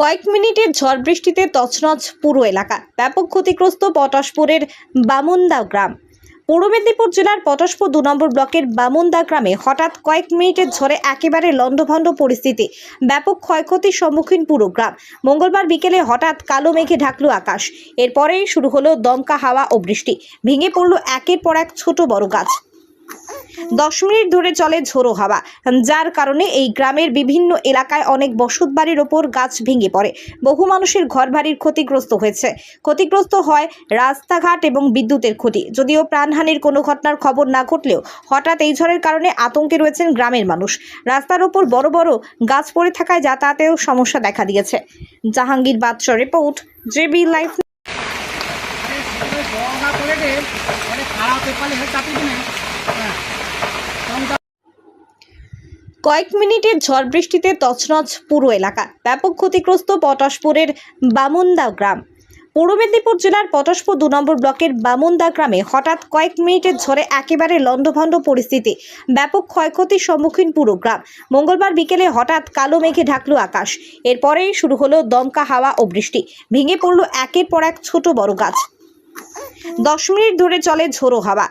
কয়েক মিনিটের ঝড় বৃষ্টিতে তছনছ পুরো এলাকা। ব্যাপক ক্ষতিগ্রস্ত পটাশপুরের বামুন্দা গ্রাম। পূর্ব মেদিনীপুর জেলার পটাশপুর দু নম্বর ব্লকের বামুন্দা গ্রামে হঠাৎ কয়েক মিনিটের ঝড়ে একেবারে লণ্ডভণ্ড পরিস্থিতি। ব্যাপক ক্ষয়ক্ষতির সম্মুখীন পুরো গ্রাম। মঙ্গলবার বিকেলে হঠাৎ কালো মেঘে ঢাকল আকাশ। এরপরেই শুরু হলো দমকা হাওয়া ও বৃষ্টি। ভেঙে পড়ল একের পর এক ছোট বড় গাছ। দশ মিনিট ধরে চলে ঝোড়ো হাওয়া, যার কারণে এই গ্রামের বিভিন্ন এলাকায় অনেক বসত বাড়ির ওপর গাছ ভেঙে পড়ে। বহু মানুষের ঘর বাড়ির ক্ষতিগ্রস্ত হয়েছে। ক্ষতিগ্রস্ত হয় রাস্তাঘাট এবং বিদ্যুতের ক্ষতি। যদিও প্রাণহানির কোনো ঘটনার খবর না ঘটলেও হঠাৎ এই ঝড়ের কারণে আতঙ্কে রয়েছেন গ্রামের মানুষ। রাস্তার ওপর বড় বড় গাছ পড়ে থাকায় যাতায়াতেও সমস্যা দেখা দিয়েছে। জাহাঙ্গীর বাদশাহ রিপোর্ট, জেবি লাইফ আরে গঙ্গা করে দে আরে খারাপ পেপারে হেড চাপি দিনে হ্যাঁ তখন কয়েক মিনিটের ঝড় বৃষ্টিতে তছনছ পুরো এলাকা। ব্যাপক ক্ষতিগ্রস্ত পটাশপুরের বামুন্দা গ্রাম। পূর্ব মেদিনীপুর জেলার পটাশপুর দু নম্বর ব্লকের বামুন্দা গ্রামে হঠাৎ কয়েক মিনিটের ঝড়ে একেবারে লণ্ডভণ্ড পরিস্থিতি। ব্যাপক ক্ষয়ক্ষতির সম্মুখীন পুরো গ্রাম। মঙ্গলবার বিকেলে হঠাৎ কালো মেঘে ঢাকল আকাশ। এরপরেই শুরু হলো দমকা হাওয়া ও বৃষ্টি। ভেঙে পড়ল একের পর এক ছোট বড় গাছ। দশ মিনিট ধরে চলে ঝোড়ো হাওয়া,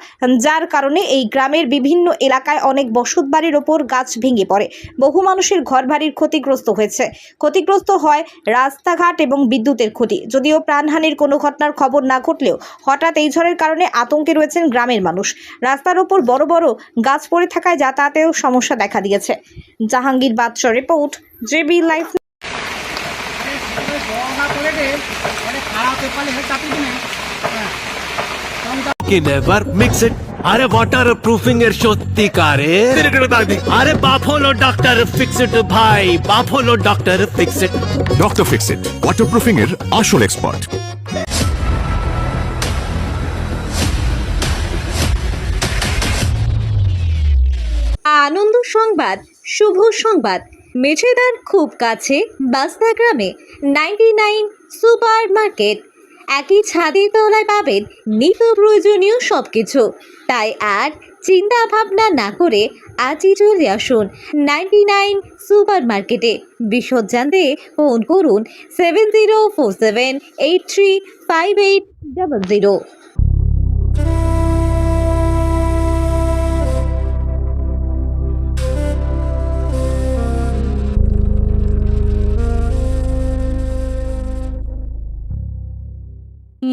যার কারণে এই গ্রামের বিভিন্ন এলাকায় অনেক বসত বাড়ির ওপর গাছ ভেঙে পড়ে। বহু মানুষের ঘরবাড়ির ক্ষতিগ্রস্ত হয়েছে। ক্ষতিগ্রস্ত হয় রাস্তাঘাট এবং বিদ্যুতের ক্ষতি যদিও প্রাণহানির কোনো ঘটনার খবর না ঘটলেও হঠাৎ এই ঝড়ের কারণে আতঙ্কে রয়েছেন গ্রামের মানুষ। রাস্তার ওপর বড় বড় গাছ পড়ে থাকায় যাতায়াতেও সমস্যা দেখা দিয়েছে। জাহাঙ্গীর বাদশাহ রিপোর্ট, জেবি লাইফ। দিনে। হ্যাঁ। নেভার মিক্স ইট আরে ওয়াটার প্রুফিং এর সত্যিকারে আরে বাফলো ডক্টর ফিক্স ইট ভাই buffalo doctor fix it doctor fix it waterproofing এর আসল এক্সপার্ট আনন্দ সংবাদ শুভ সংবাদ। মেছেদার খুব কাছে বাস্তা গ্রামে নাইনটি নাইন সুপার মার্কেট একই ছাদের তলায় পাবেন নিত্য প্রয়োজনীয় সব কিছু তাই আর চিন্তা ভাবনা না করে আজই চলে আসুন নাইনটি নাইন সুপার মার্কেটে বিশদ জানতে ফোন করুন seven zero four seven eight three five eight double zero.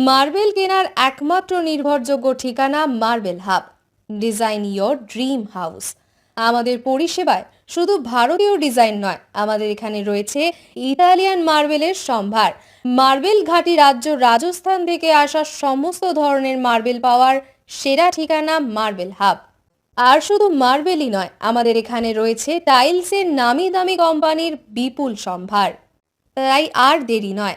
Marble কেনার একমাত্র নির্ভরযোগ্য ঠিকানা marble hub, design your dream house. আমাদের পরিষেবায় শুধু ভারতীয় ডিজাইন নয়, আমাদের এখানে রয়েছে ইতালিয়ান মার্বেলের সম্ভার। মার্বেল ঘাটি রাজ্য রাজস্থান থেকে আসা সমস্ত ধরনের মার্বেল পাওয়ার সেরা ঠিকানা মার্বেল হাব। আর শুধু মার্বেলই নয়, আমাদের এখানে রয়েছে টাইলসের নামি দামি কোম্পানির বিপুল সম্ভার। তাই আর দেরি নয়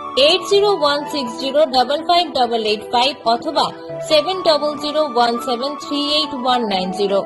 eight zero one six zero double five double eight five অথবা seven double zero one seven three eight one nine zero